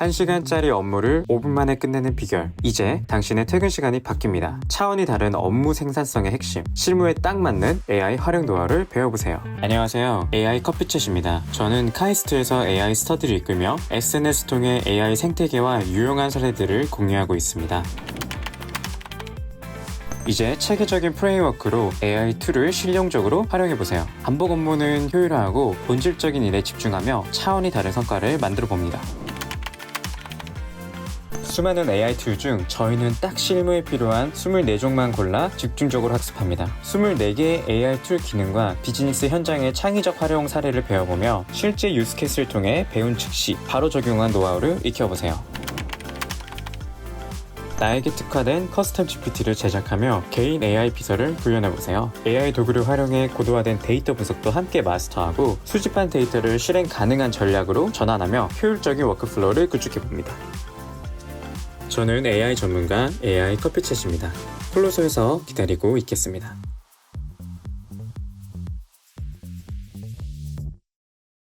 1시간짜리 업무를 5분 만에 끝내는 비결. 이제 당신의 퇴근 시간이 바뀝니다. 차원이 다른 업무 생산성의 핵심. 실무에 딱 맞는 AI 활용 노하우를 배워보세요. 안녕하세요. AI 커피챗입니다. 저는 카이스트에서 AI 스터디를 이끌며 SNS 통해 AI 생태계와 유용한 사례들을 공유하고 있습니다. 이제 체계적인 프레임워크로 AI 툴을 실용적으로 활용해보세요. 반복 업무는 효율화하고 본질적인 일에 집중하며 차원이 다른 성과를 만들어 봅니다. 수많은 AI 툴 중 저희는 딱 실무에 필요한 24종만 골라 집중적으로 학습합니다. 24개의 AI 툴 기능과 비즈니스 현장의 창의적 활용 사례를 배워보며 실제 유스케이스를 통해 배운 즉시 바로 적용한 노하우를 익혀보세요. 나에게 특화된 커스텀 GPT를 제작하며 개인 AI 비서를 구현해보세요. AI 도구를 활용해 고도화된 데이터 분석도 함께 마스터하고 수집한 데이터를 실행 가능한 전략으로 전환하며 효율적인 워크플로우를 구축해봅니다. 저는 AI 전문가 AI 커피챗입니다. 홀로소에서 기다리고 있겠습니다.